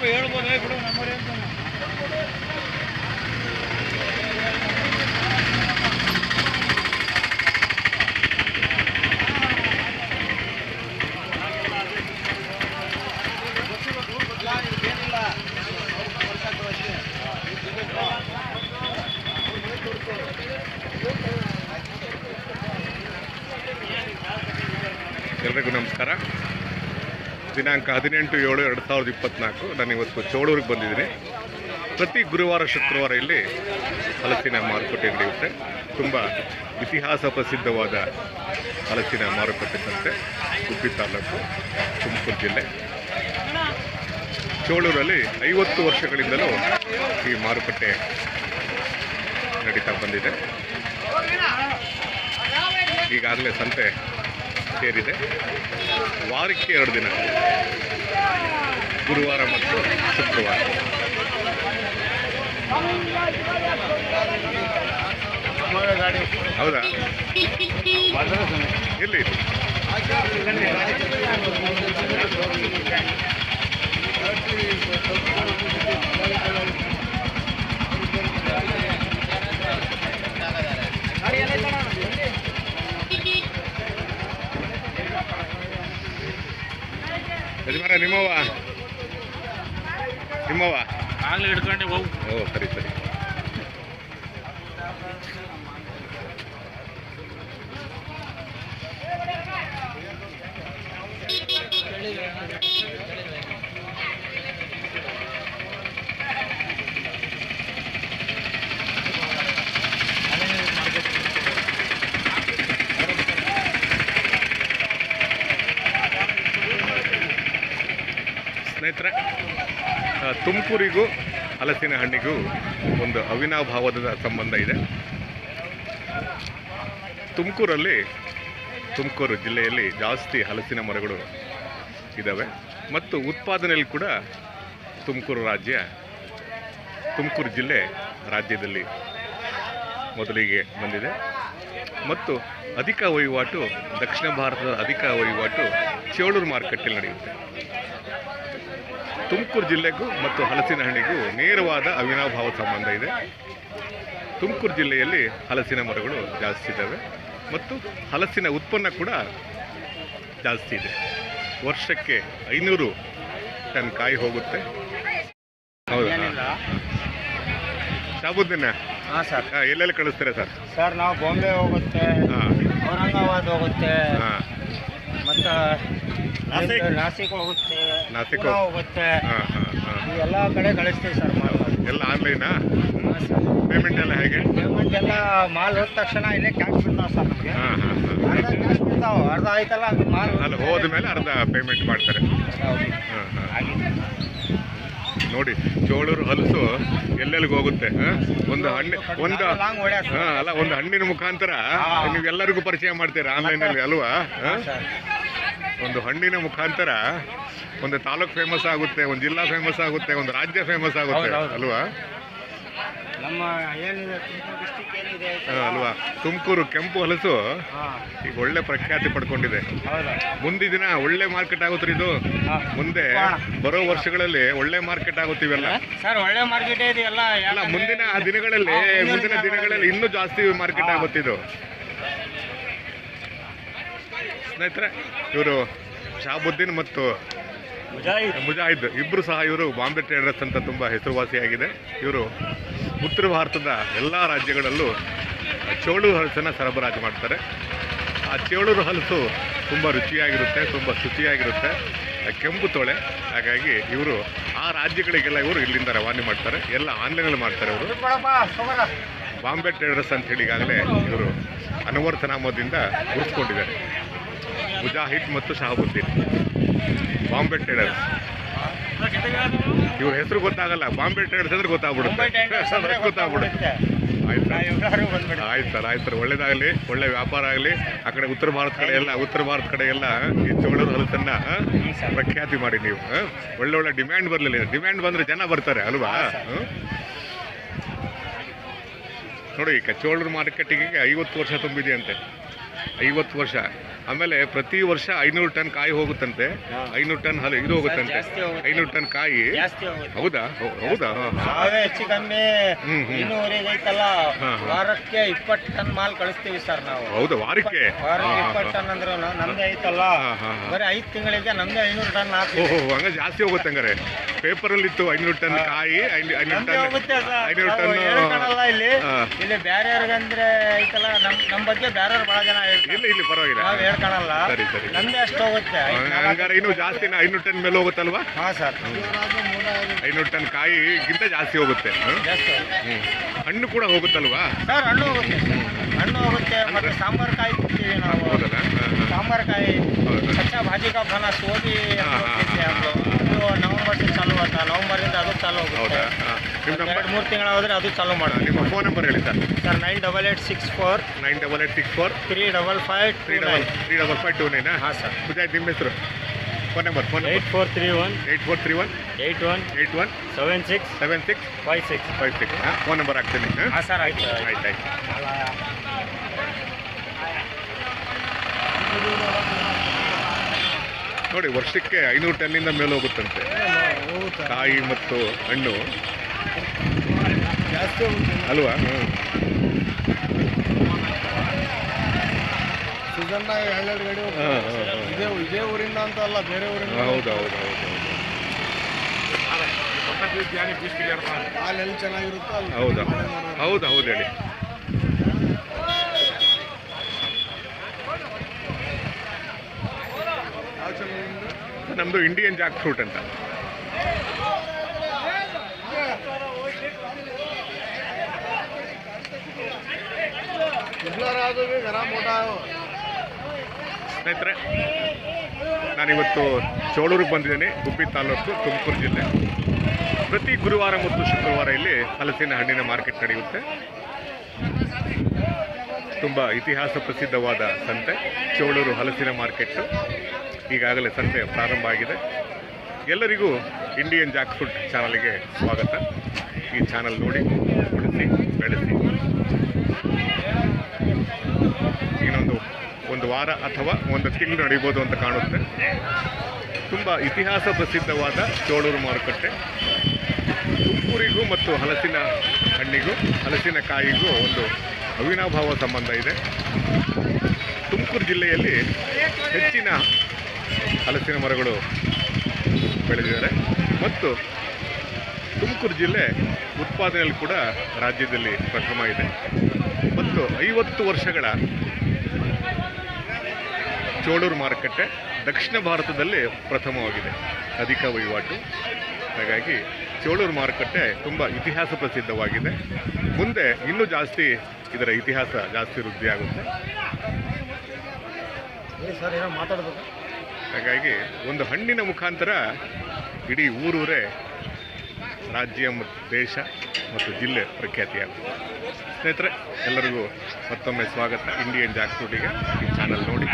ಸ್ವಲ್ಪ ಹೇಳ್ಬೋದು ಏ ಬಿಡು ನಮ್ಮವ್ರೆ ದಿನಾಂಕ ಹದಿನೆಂಟು ಏಳು ಎರಡು ಸಾವಿರದ ಇಪ್ಪತ್ತ್ನಾಲ್ಕು ನಾನು ಇವತ್ತು ಚೋಳೂರಿಗೆ ಬಂದಿದ್ದೀನಿ. ಪ್ರತಿ ಗುರುವಾರ, ಶುಕ್ರವಾರ ಇಲ್ಲಿ ಹಲಸಿನ ಮಾರುಕಟ್ಟೆ ನಡೆಯುತ್ತೆ. ತುಂಬ ಇತಿಹಾಸ ಪ್ರಸಿದ್ಧವಾದ ಹಲಸಿನ ಮಾರುಕಟ್ಟೆ ಸಂತೆ ಉಪ್ಪಿ ತಾಲೂಕು, ತುಮಕೂರು ಜಿಲ್ಲೆ. ಚೋಳೂರಲ್ಲಿ ಐವತ್ತು ವರ್ಷಗಳಿಂದಲೂ ಈ ಮಾರುಕಟ್ಟೆ ನಡೀತಾ ಬಂದಿದೆ. ಈಗಾಗಲೇ ಸಂತೆ ಸೇರಿದೆ. ವಾರಕ್ಕೆ ಎರಡು ದಿನ. ಗುರುವಾರ ಮತ್ತು ಶುಕ್ರವಾರ. ಹೌದಾ? ಎಲ್ಲಿ ನಿಮ್ಮವ ನಿಮ್ಮವ ಆಗ್ಲಿ ಹಿಡ್ಕೊಂಡು ಹೋಗು. ಓ ಸರಿ ಸರಿ. ಸ್ನೇಹಿತರೆ ತುಮಕೂರಿಗೂ, ಹಲಸಿನ ಹಣ್ಣಿಗೂ ಒಂದು ಅವಿನಾಭಾವದ ಸಂಬಂಧ ಇದೆ. ತುಮಕೂರಲ್ಲಿ, ತುಮಕೂರು ಜಿಲ್ಲೆಯಲ್ಲಿ ಜಾಸ್ತಿ ಹಲಸಿನ ಮರಗಳು ಇದ್ದಾವೆ ಮತ್ತು ಉತ್ಪಾದನೆಯಲ್ಲಿ ಕೂಡ ತುಮಕೂರು ರಾಜ್ಯ, ತುಮಕೂರು ಜಿಲ್ಲೆ ರಾಜ್ಯದಲ್ಲಿ ಮೊದಲಿಗೆ ಬಂದಿದೆ. ಮತ್ತು ಅಧಿಕ ವಹಿವಾಟು, ದಕ್ಷಿಣ ಭಾರತದ ಅಧಿಕ ವಹಿವಾಟು ಚೇಳೂರು ಮಾರುಕಟ್ಟೆಯಲ್ಲಿ ನಡೆಯುತ್ತೆ. ತುಮಕೂರು ಜಿಲ್ಲೆಗೂ ಮತ್ತು ಹಲಸಿನ ಹಣ್ಣಿಗೂ ನೇರವಾದ ಅವಿನಾಭಾವ ಸಂಬಂಧ ಇದೆ. ತುಮಕೂರು ಜಿಲ್ಲೆಯಲ್ಲಿ ಹಲಸಿನ ಮರಗಳು ಜಾಸ್ತಿ ಇದ್ದಾವೆ ಮತ್ತು ಹಲಸಿನ ಉತ್ಪನ್ನ ಕೂಡ ಜಾಸ್ತಿ ಇದೆ. ವರ್ಷಕ್ಕೆ ಐನೂರು ಟನ್ ಕಾಯಿ ಹೋಗುತ್ತೆ. ಹೌದಾ. ಶಾಬುದ್ದೀನ? ಹಾಂ ಸರ್. ಎಲ್ಲೆಲ್ಲಿ ಕಳಿಸ್ತೀರಾ ಸರ್? ಸರ್ ನಾವು ಬಾಂಬೆ ಹೋಗುತ್ತೆ ಹಾಂ. ಔರಂಗಾಬಾದ್ ಹೋಗುತ್ತೆ ಹಾಂ. ಮತ್ತು ನಾಸಿಕ್. ಹೋಗುತ್ತೆ. ನಾಸಿಕ್ ಹೋಗುತ್ತೆ. ಎಲ್ಲ ಕಡೆ ಕಳಿಸ್ತೀವಿ ಸರ್ ಮಾಲ್ ಎಲ್ಲ ಆನ್ಲೈನಾ ಪೇಮೆಂಟ್ ಎಲ್ಲ ಹೇಗೆ? ಪೇಮೆಂಟ್ ಎಲ್ಲ ಮಾಲ್ ಹೋದ ತಕ್ಷಣ ಇಲ್ಲೇ ಕ್ಯಾಶ್ ಬಿಡ್ತಾವೆ ಸರ್ ನಮಗೆ. ಅರ್ಧ ಕ್ಯಾಶ್ ಬಿಡ್ತಾವೆ. ಅರ್ಧ ಆಯ್ತಲ್ಲ ಅದು ಮಾಲ್ ಅಲ್ಲಿ ಹೋದ ಮೇಲೆ ಅರ್ಧ ಪೇಮೆಂಟ್ ಮಾಡ್ತಾರೆ. ನೋಡಿ ಚೋಳೂರು ಹಲಸು ಎಲ್ಲೆಲ್ಲಿಗೆ ಹೋಗುತ್ತೆ? ಒಂದು ಹಣ್ಣು ಒಂದು ಅಲ್ಲ ಒಂದು ಹಣ್ಣಿನ ಮುಖಾಂತರ ನೀವು ಎಲ್ಲರಿಗೂ ಪರಿಚಯ ಮಾಡ್ತೀರಾ ಆನ್ಲೈನ್ ಅಲ್ಲಿ ಅಲ್ವಾ? ಒಂದು ಹಣ್ಣಿನ ಮುಖಾಂತರ ಒಂದು ತಾಲೂಕ್ ಫೇಮಸ್ ಆಗುತ್ತೆ ಒಂದು ಜಿಲ್ಲಾ ಫೇಮಸ್ ಆಗುತ್ತೆ ಒಂದು ರಾಜ್ಯ ಫೇಮಸ್ ಆಗುತ್ತೆ. ಅಲ್ವಾ? ನಮ್ಮ ಏನಿದೆ ಅಲ್ವಾ? ತುಮಕೂರು ಕೆಂಪು ಹಲಸು ಈಗ ಒಳ್ಳೆ ಪ್ರಖ್ಯಾತಿ ಪಡ್ಕೊಂಡಿದೆ. ಮುಂದಿನ ದಿನ ಒಳ್ಳೆ ಮಾರ್ಕೆಟ್ ಆಗುತ್ತೆ ಇದು. ಮುಂದೆ ಬರೋ ವರ್ಷಗಳಲ್ಲಿ ಒಳ್ಳೆ ಮಾರ್ಕೆಟ್ ಆಗುತ್ತಿವೆಲ್ಲ ಸರ್ ಒಳ್ಳೆ ಮಾರ್ಕೆಟ್ ಇದೆ ಎಲ್ಲ ಮುಂದಿನ ದಿನಗಳಲ್ಲಿ ಮುಂದಿನ ದಿನಗಳಲ್ಲಿ. ಇನ್ನೂ ಜಾಸ್ತಿ ಮಾರ್ಕೆಟ್ ಆಗುತ್ತಿದ್ದು ಸ್ನೇಹಿತರೆ ಇವರು ಶಾಬುದ್ದೀನ್ ಮತ್ತು ಮುಜಾಹಿದ್. ಮುಜಾಹಿದ್. ಇಬ್ಬರು ಸಹ ಇವರು ಬಾಂಬೆ ಟ್ರೇಡರ್ಸ್ ಅಂತ ತುಂಬ ಹೆಸರುವಾಸಿಯಾಗಿದೆ. ಇವರು ಉತ್ತರ ಭಾರತದ ಎಲ್ಲ ರಾಜ್ಯಗಳಲ್ಲೂ ಚೋಳೂರು ಹಲಸನ್ನು ಸರಬರಾಜು ಮಾಡ್ತಾರೆ. ಆ ಚೇಳೂರು ಹಲಸು ತುಂಬ ರುಚಿಯಾಗಿರುತ್ತೆ ತುಂಬ ಶುಚಿಯಾಗಿರುತ್ತೆ. ಕೆಂಪು ತೊಳೆ ಹಾಗಾಗಿ ಇವರು ಆ ರಾಜ್ಯಗಳಿಗೆಲ್ಲ ಇವರು ಇಲ್ಲಿಂದ ರವಾನೆ ಮಾಡ್ತಾರೆ. ಎಲ್ಲ ಆನ್ಲೈನಲ್ಲಿ ಮಾಡ್ತಾರೆ ಅವರು ಬಾಂಬೆ ಟ್ರೇಡರ್ಸ್ ಅಂತ ಹೇಳಿ ಈಗಾಗಲೇ ಇವರು ಅನುವರ್ತನಾಮದಿಂದ ಉಳಿಸ್ಕೊಂಡಿದ್ದಾರೆ ಗುರುತಿಸ್ಕೊಂಡಿದ್ದಾರೆ. ಮುಜಾಹಿದ್ ಮತ್ತು ಶಹಾಬುದ್ದೀನ್ ಬಾಂಬೆ ಟ್ರೇಡರ್ಸ್. ಇವ್ರ ಹೆಸರು ಗೊತ್ತಾಗಲ್ಲ. ಬಾಂಬೆ ಟ್ರೇಡರ್ಸ್ ಅಂದ್ರೆ ಗೊತ್ತಾಗ್ಬಿಡುತ್ತೆ. ಗೊತ್ತಾಗ್ಬಿಡುತ್ತೆ. ಆಯ್ತು ಸರ್. ಆಯ್ತು ಸರ್ ಒಳ್ಳೇದಾಗಲಿ. ಒಳ್ಳೆ ವ್ಯಾಪಾರ ಆಗಲಿ. ಆ ಕಡೆ ಉತ್ತರ ಭಾರತ ಕಡೆ ಎಲ್ಲ ಉತ್ತರ ಭಾರತ ಕಡೆ ಎಲ್ಲ ಈ ಚೋಳರು ಹಲಸನ್ನ ಪ್ರಖ್ಯಾತಿ ಮಾಡಿ ನೀವು ಒಳ್ಳೆ ಒಳ್ಳೆ ಡಿಮ್ಯಾಂಡ್ ಬರಲಿಲ್ಲ. ಡಿಮ್ಯಾಂಡ್ ಬಂದ್ರೆ ಜನ ಬರ್ತಾರೆ ಅಲ್ವಾ? ನೋಡಿ ಈಗ ಚೋಳರ ಮಾರ್ಕೆಟಿಗೆ ಐವತ್ತು ವರ್ಷ ತುಂಬಿದೆಯಂತೆ ಐವತ್ತು ವರ್ಷ. ಆಮೇಲೆ ಪ್ರತಿ ವರ್ಷ ಐನೂರು ಟನ್ ಕಾಯಿ ಹೋಗುತ್ತಂತೆ. ಐನೂರು ಟನ್ ಹಲ ಇದು ಹೋಗುತ್ತಂತೆ. ಐನೂರು ಟನ್ ಕಾಯಿ. ಹೌದಾ? ಹೌದಾ. ನಾವೇ ಹೆಚ್ಚು ಕಮ್ಮಿ. ಇನ್ನೂವರೆಗೆ ಐತಲ್ಲ. ವಾರಕ್ಕೆ ಇಪ್ಪತ್ತು ಟನ್ ಮಾಲ್ ಕಳಿಸ್ತೀವಿ ಸರ್ ನಾವು. ಹೌದಾ? ವಾರಕ್ಕೆ? ವಾರಕ್ಕೆ ಇಪ್ಪತ್ತು ಟನ್ ಅಂದ್ರೆ ನಮ್ದೇ ಐತಲ್ಲ. ಬರೀ ಐದು ತಿಂಗಳಿಗೆ ನಮ್ದೇ ಐನೂರು ಟನ್ ಓಹೋ ಹಂಗ ಜಾಸ್ತಿ ಹೋಗುತ್ತೆ ಹಂಗಾರೆ. ಪೇಪರ್ ಅಲ್ಲಿ ಇತ್ತು ಐನೂರು ಟನ್ ಕಾಯಿ ಐನೂ- ಐನೂರು ಟನ್. ಐನೂರು ಟನ್ ಇಲ್ಲಿ. ಇಲ್ಲಿ ಬೇರೆಯವ್ರಿಗಂದ್ರೆ ಐತಲ್ಲ? ನಮ್ ನಮ್ ಬಗ್ಗೆ ಬೇರೆಯವ್ರು ಬಹಳ ಜನ ಇಲ್ಲ ಇಲ್ಲಿ ಪರವಾಗಿಲ್ಲ. ಕಾಣಲ್ಲ. ಸರಿ ಸರಿ. ನಮ್ಗೆ ಅಷ್ಟು ಹೋಗುತ್ತೆ. ಹಂಗಾರೆ ಇನ್ನು ಜಾಸ್ತಿ ಐನೂರು ಟನ್ ಮೇಲೆ ಹೋಗುತ್ತಲ್ವಾ? ಹಾ ಸರ್. ಐನೂರು ಟನ್ ಕಾಯಿಗಿಂತ ಜಾಸ್ತಿ ಹೋಗುತ್ತೆ. ಜಾಸ್ತಿ ಹೋಗುತ್ತೆ. ಹಣ್ಣು ಕೂಡ ಹೋಗುತ್ತಲ್ವಾ? ಸರ್ ಹಣ್ಣು ಹೋಗುತ್ತೆ. ಹಣ್ಣು ಹೋಗುತ್ತೆ ಮತ್ತೆ ಸಾಂಬಾರ್ ಕಾಯಿ ನಾವು. ಸಾಂಬಾರ್ ಕಾಯಿ ಕಚ್ಚಾ ಭಾಜಿ ಕಾ ಬನ ನವಂಬರ್ ಹಾ, ಅದು ನವೆಂಬರ್ ಚಾಲು ಅದು ಚಾಲು ಹೋಗುತ್ತೆ. ನಿಮ್ಮ ಎರಡು ನಂಬರ್ ಮೂರು ತಿಂಗಳಾದರೆ ಹೋದ್ರೆ ಅದು ಚಾಲು ಮಾಡೋದು. ನಿಮ್ಮ ಫೋನ್ ನಂಬರ್ ಹೇಳಿ sir. Sir nine double eight six four nine double eight six four three double five three double three double five two Naina ಹಾಂ ಸರ್. ಪೂಜಾಯ್ತು ನಿಮ್ಮ ಹೆಸರು? Phone number phone eight eight four three one eight four three one eight one eight one seven six seven six five six five six ಹಾಂ phone number ಹಾಕ್ತೀನಿ. ಹಾಂ? ಹಾಂ sir ಆಯ್ತು ಆಯ್ತು. ಆಯ್ತು ನೋಡಿ ವರ್ಷಕ್ಕೆ ಐನೂರು ಟೆನ್ನಿಂದ ಮೇಲೆ ಹೋಗುತ್ತಂತೆ. ಕಾಯಿ ಮತ್ತು ಹಣ್ಣು. ಅಲ್ವಾ. ಸೀಸನ್ನಾಗ ಎರಡೆರಡು ಗಾಡಿ. ಇದೇ ಇದೇ ಊರಿಂದ ಅಂತ ಅಲ್ಲ ಬೇರೆ ಊರಿಂದ. ಹೌದು ಹೌದು ಹೌದು ಹೌದು. ಹಾಲು ಎಲ್ಲಿ ಚೆನ್ನಾಗಿರುತ್ತೋ ಅಲ್ಲಿ ಹೌದಾ ಹೌದು ಹೌದು ಹೇಳಿ. ನಮ್ಮದು ಇಂಡಿಯನ್ ಜಾಕ್ ಫ್ರೂಟ್ ಅಂತ ಇಬ್ಬರ ಅದು ಭೀ ಗರ ಮೋಟಾ ಸ್ನೇಹಿತರೆ, ನಾನಿವತ್ತು ಚೋಳೂರಿಗೆ ಬಂದಿದ್ದೀನಿ, ಗುಬ್ಬಿ ತಾಲೂಕು ತುಮಕೂರು ಜಿಲ್ಲೆ. ಪ್ರತಿ ಗುರುವಾರ ಮತ್ತು ಶುಕ್ರವಾರ ಇಲ್ಲಿ ಹಲಸಿನ ಹಣ್ಣಿನ ಮಾರ್ಕೆಟ್ ನಡೆಯುತ್ತೆ. ತುಂಬ ಇತಿಹಾಸ ಪ್ರಸಿದ್ಧವಾದ ಸಂತೆ, ಚೋಳೂರು ಹಲಸಿನ ಮಾರ್ಕೆಟ್ಟು ಈಗಾಗಲೇ ಸಂತೆ ಪ್ರಾರಂಭ ಆಗಿದೆ. ಎಲ್ಲರಿಗೂ ಇಂಡಿಯನ್ ಜಾಕ್ ಫುಡ್ ಚಾನಲ್ಗೆ ಸ್ವಾಗತ. ಈ ಚಾನಲ್ ನೋಡಿ, ಉಳಿಸಿ, ಬೆಳೆಸಿ. ಇನ್ನೊಂದು ಒಂದು ವಾರ ಅಥವಾ ಒಂದು ತಿಂಗಳು ನಡೀಬೋದು ಅಂತ ಕಾಣುತ್ತೆ. ತುಂಬ ಇತಿಹಾಸ ಪ್ರಸಿದ್ಧವಾದ ಚೋಳೂರು ಮಾರುಕಟ್ಟೆ. ತುಮಕೂರಿಗೂ ಮತ್ತು ಹಲಸಿನ ಹಣ್ಣಿಗೂ, ಹಲಸಿನ ಕಾಯಿಗೂ ಒಂದು ಅವಿನಾಭಾವ ಸಂಬಂಧ ಇದೆ. ತುಮಕೂರು ಜಿಲ್ಲೆಯಲ್ಲಿ ಹೆಚ್ಚಿನ ಹಲಸಿನ ಮರಗಳು ಬೆಳೆದಿದ್ದಾರೆ. ಮತ್ತು ತುಮಕೂರು ಜಿಲ್ಲೆ ಉತ್ಪಾದನೆಯಲ್ಲಿ ಕೂಡ ರಾಜ್ಯದಲ್ಲಿ ಪ್ರಥಮ ಇದೆ. ಮತ್ತು ಐವತ್ತು ವರ್ಷಗಳ ಚೋಳೂರು ಮಾರುಕಟ್ಟೆ ದಕ್ಷಿಣ ಭಾರತದಲ್ಲಿ ಪ್ರಥಮವಾಗಿದೆ. ಅಧಿಕ ವಹಿವಾಟು. ಹಾಗಾಗಿ ಚೋಳೂರು ಮಾರುಕಟ್ಟೆ ತುಂಬ ಇತಿಹಾಸ ಪ್ರಸಿದ್ಧವಾಗಿದೆ. ಮುಂದೆ ಇನ್ನೂ ಜಾಸ್ತಿ ಇದರ ಇತಿಹಾಸ ಜಾಸ್ತಿ ವೃದ್ಧಿಯಾಗುತ್ತೆ ಹಾಗಾಗಿ ಒಂದು ಹಣ್ಣಿನ ಮುಖಾಂತರ ಇಡೀ ಊರೂರೇ ರಾಜ್ಯ ಮತ್ತು ದೇಶ ಮತ್ತು ಜಿಲ್ಲೆ ಪ್ರಖ್ಯಾತಿಯಾಗುತ್ತೆ. ಸ್ನೇಹಿತರೆ ಎಲ್ಲರಿಗೂ ಮತ್ತೊಮ್ಮೆ ಸ್ವಾಗತ. ಇಂಡಿಯನ್ ಜಾಕ್ ಫುಡ್ಡಿಗೆ ಈ ಚಾನಲ್ ನೋಡಿ.